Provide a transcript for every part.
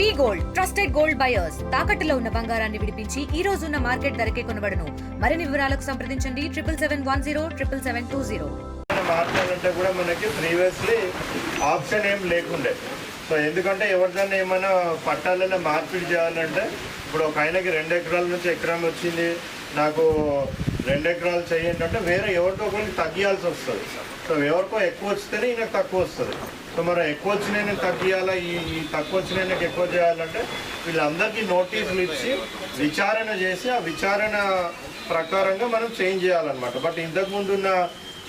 V gold trusted gold buyers. తాకట్టులో ఉన్న బంగారాన్ని విడిపించి ఈ రోజు ఉన్న మార్కెట్ ధరకే కొనబడను. మరిన్ని వివరాలకు సంప్రదించండి. Triple seven one zero triple seven two zero. మనం మార్చాలంటే కూడా మనకి ప్రీవియస్లీ ఆప్షన్ ఏం లేకుండే. సో ఎందుకంటే ఎవరిదైనా ఏమైనా పట్టాలలో మార్పిడి చేయాలంటే ఇప్పుడు ఒక ఆయనకి రెండు ఎకరాల నుంచి ఎకరం వచ్చింది నాకు రెండు ఎకరాలు చేయండి అంటే వేరే ఎవరికో ఒకరికి తగ్గియాల్సి వస్తుంది. సో ఎవరికో ఎక్కువ వస్తేనే ఈయనకు తక్కువ వస్తుంది. సో మరి ఎక్కువ వచ్చిన నేను తగ్గియాలా? ఈ ఈ తక్కువ వచ్చిన నాకు ఎక్కువ చేయాలంటే వీళ్ళందరికీ నోటీసులు ఇచ్చి విచారణ చేసి ఆ విచారణ ప్రకారంగా మనం చేంజ్ చేయాలన్నమాట. బట్ ఇంతకు ఉన్న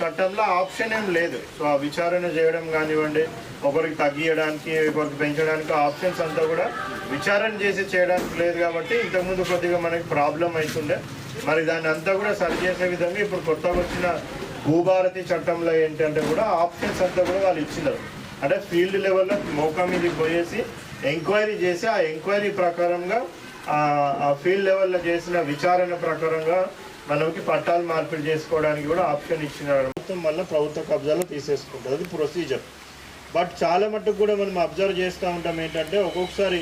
చట్టంలో ఆప్షన్ ఏం లేదు. సో ఆ విచారణ చేయడం కానివ్వండి ఒకరికి తగ్గియడానికి ఒకరికి పెంచడానికి ఆప్షన్స్ అంతా కూడా విచారణ చేసి చేయడానికి లేదు కాబట్టి ఇంతకుముందు కొద్దిగా మనకి ప్రాబ్లం అవుతుండే మరి దాన్ని అంతా కూడా సరి చేసే విధంగా ఇప్పుడు కొత్తగా వచ్చిన భూభారతి చట్టంలో ఏంటంటే కూడా ఆప్షన్స్ అంతా కూడా వాళ్ళు ఇచ్చినారు. అంటే ఫీల్డ్ లెవెల్లో మోకా మీదకి పోయేసి ఎంక్వైరీ చేసి ఆ ఎంక్వైరీ ప్రకారంగా ఆ- ఆ ఫీల్డ్ లెవెల్లో చేసిన విచారణ ప్రకారంగా మనకి పట్టాలు మార్పిడి చేసుకోవడానికి కూడా ఆప్షన్ ఇచ్చినారు. మొత్తం మళ్ళీ ప్రభుత్వ కబ్జాలో తీసేసుకుంటుంది. అది ప్రొసీజర్ బట్ చాలా మట్టుకు కూడా మనం అబ్జర్వ్ చేస్తూ ఉంటాం ఏంటంటే ఒక్కొక్కసారి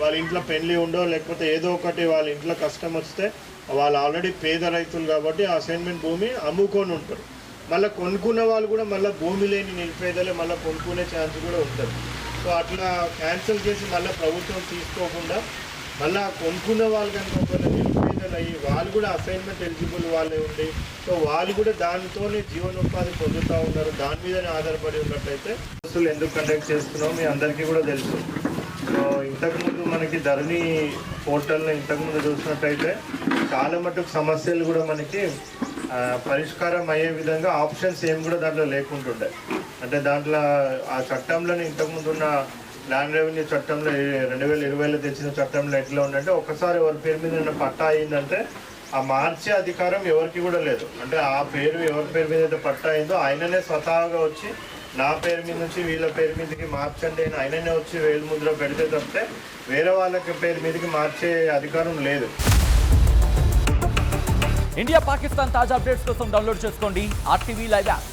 వాళ్ళ ఇంట్లో పెళ్ళి ఉండో లేకపోతే ఏదో ఒకటి వాళ్ళ ఇంట్లో కష్టం వస్తే వాళ్ళు ఆల్రెడీ పేద రైతులు కాబట్టి అసైన్మెంట్ భూమి అమ్ముకొని ఉంటారు. మళ్ళీ కొనుక్కున్న వాళ్ళు కూడా మళ్ళీ భూమి లేని నిలిపేదలే మళ్ళీ కొనుక్కునే ఛాన్స్ కూడా ఉంటుంది. సో అట్లా క్యాన్సిల్ చేసి మళ్ళీ ప్రభుత్వం తీసుకోకుండా మళ్ళీ కొనుక్కున్న వాళ్ళు కనుక ఒకవేళ నిరుపేదలు అయ్యి వాళ్ళు కూడా అసైన్మెంట్ ఎలిజిబుల్ వాళ్ళే ఉండి సో వాళ్ళు కూడా దానితోనే జీవనోపాధి పొందుతూ ఉన్నారు. దాని మీదనే ఆధారపడి ఉన్నట్టయితే బస్సులు ఎందుకు కండక్ట్ చేస్తున్నావు మీ అందరికీ కూడా తెలుసు. సో ఇంతకుముందు మనకి ధరణి పోర్టల్ని ఇంతకుముందు చూసినట్టయితే చాలా మటుకు సమస్యలు కూడా మనకి పరిష్కారం అయ్యే విధంగా ఆప్షన్స్ ఏం కూడా దాంట్లో లేకుంటుండే. అంటే దాంట్లో ఆ చట్టంలోనే ఇంతకుముందు ఉన్న ల్యాండ్ రెవెన్యూ చట్టంలో రెండు వేల ఇరవైలో తెచ్చిన చట్టంలో ఎట్లా ఉందంటే ఒకసారి ఎవరి పేరు మీద పట్టా అయిందంటే ఆ మార్చే అధికారం ఎవరికి కూడా లేదు. అంటే ఆ పేరు ఎవరి పేరు మీద అయితే పట్టా అయిందో ఆయననే స్వతహాగా వచ్చి నా పేరు మీద నుంచి వీళ్ళ పేరు మీదకి మార్చండి అని ఆయననే వచ్చి వేలు ముద్ర పెడితే తప్పితే వేరే వాళ్ళకి పేరు మీదకి మార్చే అధికారం లేదు. ఇండియా పాకిస్తాన్ తాజా అప్డేట్స్ కోసం డౌన్లోడ్ చేసుకోండి ఆర్టీవీ లైవ్ యాప్.